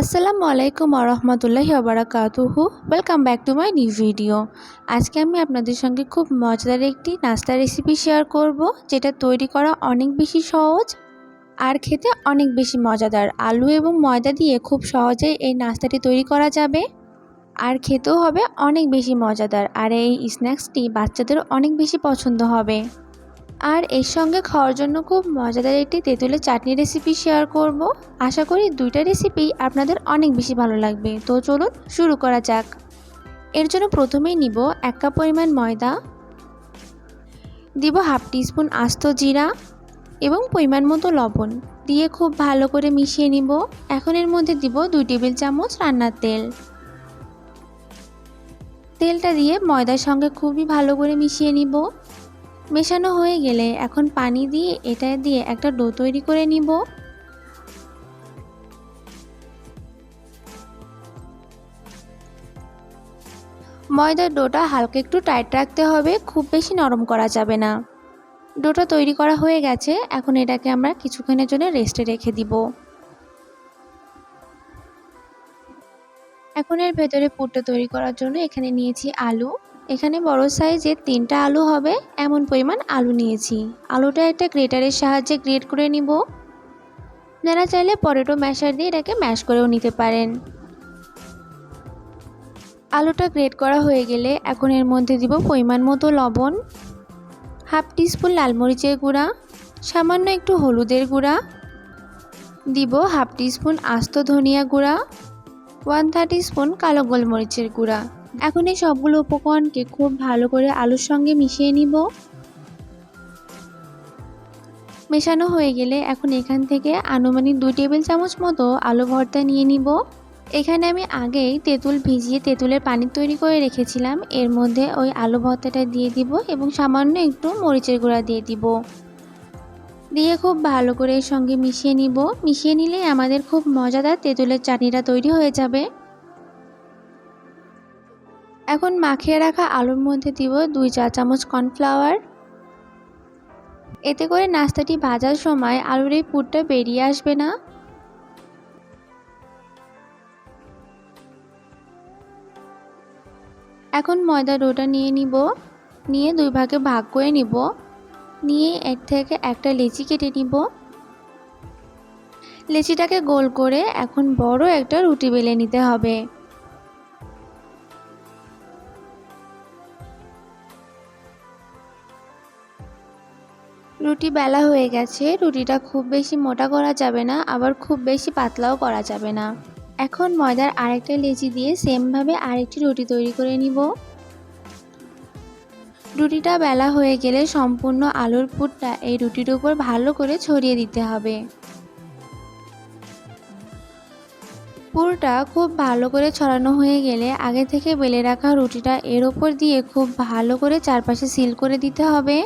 আসসালামু আলাইকুম আরহামতুল্লাহি আবরাকাতুহু welcome back to my new video আজকে আমি আপনাদের সঙ্গে খুব মজাদার একটি নাস্তা রেসিপি শেয়ার করব, যেটা তৈরি করা অনেক বেশি সহজ আর খেতে অনেক বেশি মজাদার। আলু এবং ময়দা দিয়ে খুব সহজেই এই নাস্তাটি তৈরি করা যাবে আর খেতেও হবে অনেক বেশি মজাদার। আর এই স্ন্যাক্সটি বাচ্চাদেরও অনেক বেশি পছন্দ হবে। আর এর সঙ্গে খাওয়ার জন্য খুব মজাদার একটি তেঁতুলের চাটনি রেসিপি শেয়ার করব। আশা করি দুইটা রেসিপি আপনাদের অনেক বেশি ভালো লাগবে। তো চলুন শুরু করা যাক। এর জন্য প্রথমেই নিব এক কাপ পরিমাণ ময়দা, দিব হাফ টিস্পুন আস্ত জিরা এবং পরিমাণ মতো লবণ। দিয়ে খুব ভালো করে মিশিয়ে নিব। এখন এর মধ্যে দিব দুই টেবিল চামচ রান্নার তেল। তেলটা দিয়ে ময়দার সঙ্গে খুবই ভালো করে মিশিয়ে নিব। মেশানো হয়ে গেলে এখন পানি দিয়ে এটা দিয়ে একটা ডো তৈরি করে নিব। ময়দার ডোটা হালকা একটু টাইট রাখতে হবে, খুব বেশি নরম করা যাবে না। ডোটা তৈরি করা হয়ে গেছে, এখন এটাকে আমরা কিছুক্ষণের জন্য রেস্টে রেখে দিব। এখন এর ভেতরে পুরটা তৈরি করার জন্য এখানে নিয়েছি আলু। এখানে বড় সাইজের তিনটা আলু হবে, এমন পরিমাণ আলু নিয়েছি। আলুটা একটা গ্রেটারের সাহায্যে গ্রেট করে নিব। আপনারা চাইলে পটেটো ম্যাশার দিয়ে এটাকে ম্যাশ করেও নিতে পারেন। আলুটা গ্রেট করা হয়ে গেলে এখন এর মধ্যে দিব পরিমাণ মতো লবণ, হাফ টিস্পুন লাল মরিচের গুঁড়া, সামান্য একটু হলুদের গুঁড়া, দিব হাফ টিস্পুন আস্ত ধনিয়া গুঁড়া, ওয়ান থার্টি স্পুন কালো গোলমরিচের গুঁড়া। এখন এই সবগুলো উপকরণকে খুব ভালো করে আলুর সঙ্গে মিশিয়ে নিব। মেশানো হয়ে গেলে এখন এখান থেকে আনুমানিক দুই টেবিল চামচ মতো আলু ভর্তা নিয়ে নিব। এখানে আমি আগেই তেঁতুল ভিজিয়ে তেঁতুলের পানি তৈরি করে রেখেছিলাম। এর মধ্যে ওই আলু ভর্তাটা দিয়ে দিব এবং সামান্য একটু মরিচের গুঁড়া দিয়ে দিব। দিয়ে খুব ভালো করে এর সঙ্গে মিশিয়ে নিব। মিশিয়ে নিলেই আমাদের খুব মজাদার তেঁতুলের চাটনিটা তৈরি হয়ে যাবে। এখন মাখিয়ে রাখা আলুর মধ্যে দিব দুই চা চামচ কর্নফ্লাওয়ার। এতে করে নাস্তাটি ভাজার সময় আলুর এই পুরটা বেরিয়ে আসবে না। এখন ময়দা ডোটা নিয়ে নিব, নিয়ে দুই ভাগে ভাগ করে নিব। নিয়ে এর থেকে একটা লেচি কেটে নিব। লেচিটাকে গোল করে এখন বড় একটা রুটি বেলে নিতে হবে। রুটি বেলা হয়ে গেছে, রুটিটা খুব বেশি মোটা করা যাবে না, আবার খুব বেশি পাতলাও করা যাবে না। এখন ময়দার আরেকটা লেচি দিয়ে সেমভাবে আরেকটি রুটি তৈরি করে নিব। রুটিটা বেলা হয়ে গেলে সম্পূর্ণ আলুর পুরটা এই রুটির উপর ভালো করে ছড়িয়ে দিতে হবে। পুরটা খুব ভালো করে ছড়ানো হয়ে গেলে আগে থেকে বেলে রাখা রুটিটা এর ওপর দিয়ে খুব ভালো করে চারপাশে সিল করে দিতে হবে।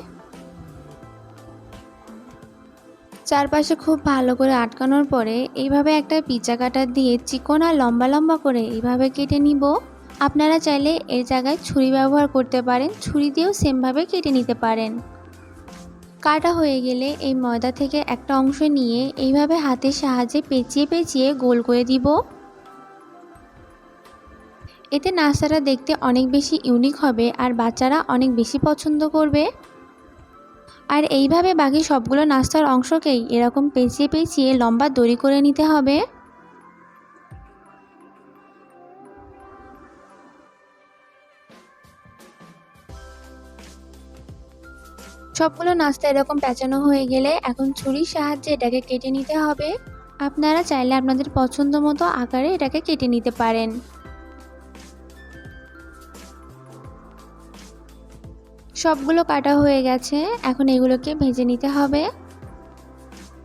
চারপাশে খুব ভালো করে আটকানোর পরে এইভাবে একটা পিচা কাটার দিয়ে চিকন আর লম্বা লম্বা করে এইভাবে কেটে নিব। আপনারা চাইলে এর জায়গায় ছুরি ব্যবহার করতে পারেন, ছুরি দিয়েও সেমভাবে কেটে নিতে পারেন। কাটা হয়ে গেলে এই ময়দা থেকে একটা অংশ নিয়ে এইভাবে হাতের সাহায্যে পেঁচিয়ে পেঁচিয়ে গোল করে দিব। এতে নাস্তাটা দেখতে অনেক বেশি ইউনিক হবে আর বাচ্চারা অনেক বেশি পছন্দ করবে। আর এইভাবে বাকি সবগুলো নাস্তার অংশকেই এরকম পেঁচিয়ে পেঁচিয়ে লম্বা দড়ি করে নিতে হবে। সবগুলো নাস্তা এরকম পেঁচানো হয়ে গেলে এখন ছুরির সাহায্যে এটাকে কেটে নিতে হবে। আপনারা চাইলে আপনাদের পছন্দ মতো আকারে এটাকে কেটে নিতে পারেন। সবগুলো কাটা হয়ে গেছে। এখন এগুলোকে ভেজে নিতে হবে।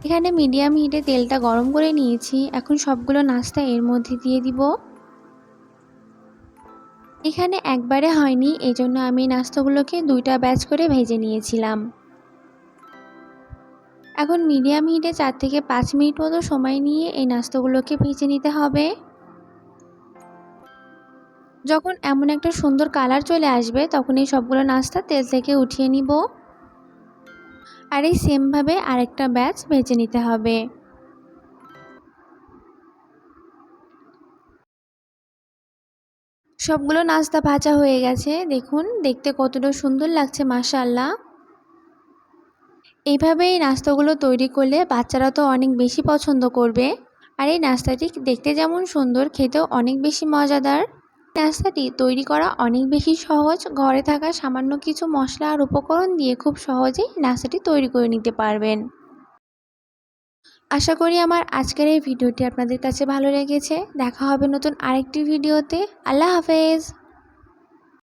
এখানে মিডিয়াম হিটে তেলটা গরম করে নিয়েছি। এখন সবগুলো নাস্তা এর মধ্যে দিয়ে দিব। এখানে একবারে হয়নি, এজন্য আমি নাস্তাগুলোকে দুইটা ব্যাচ করে ভেজে নিয়েছিলাম। এখন মিডিয়াম হিটে চার থেকে পাঁচ মিনিট মতো সময় নিয়ে এই নাস্তাগুলোকে ভেজে নিতে হবে। যখন এমন একটা সুন্দর কালার চলে আসবে, তখন এই সবগুলো নাস্তা তেল থেকে উঠিয়ে নিব। আর এই সেমভাবে আরেকটা ব্যাচ ভেজে নিতে হবে। সবগুলো নাস্তা ভাজা হয়ে গেছে। দেখুন, দেখতে কতটা সুন্দর লাগছে মাশাল্লাহ এইভাবে এই নাস্তাগুলো তৈরি করলে বাচ্চারা তো অনেক বেশি পছন্দ করবে। আর এই নাস্তাটি দেখতে যেমন সুন্দর, খেতেও অনেক বেশি মজাদার। নাস্তাটি তৈরি করা অনেক বেশি সহজ। ঘরে থাকা সামান্য কিছু মশলা আর উপকরণ দিয়ে খুব সহজেই নাস্তাটি তৈরি করে নিতে পারবেন। আশা করি আমার আজকের এই ভিডিওটি আপনাদের কাছে ভালো লেগেছে। দেখা হবে নতুন আরেকটি ভিডিওতে। আল্লাহ হাফেজ।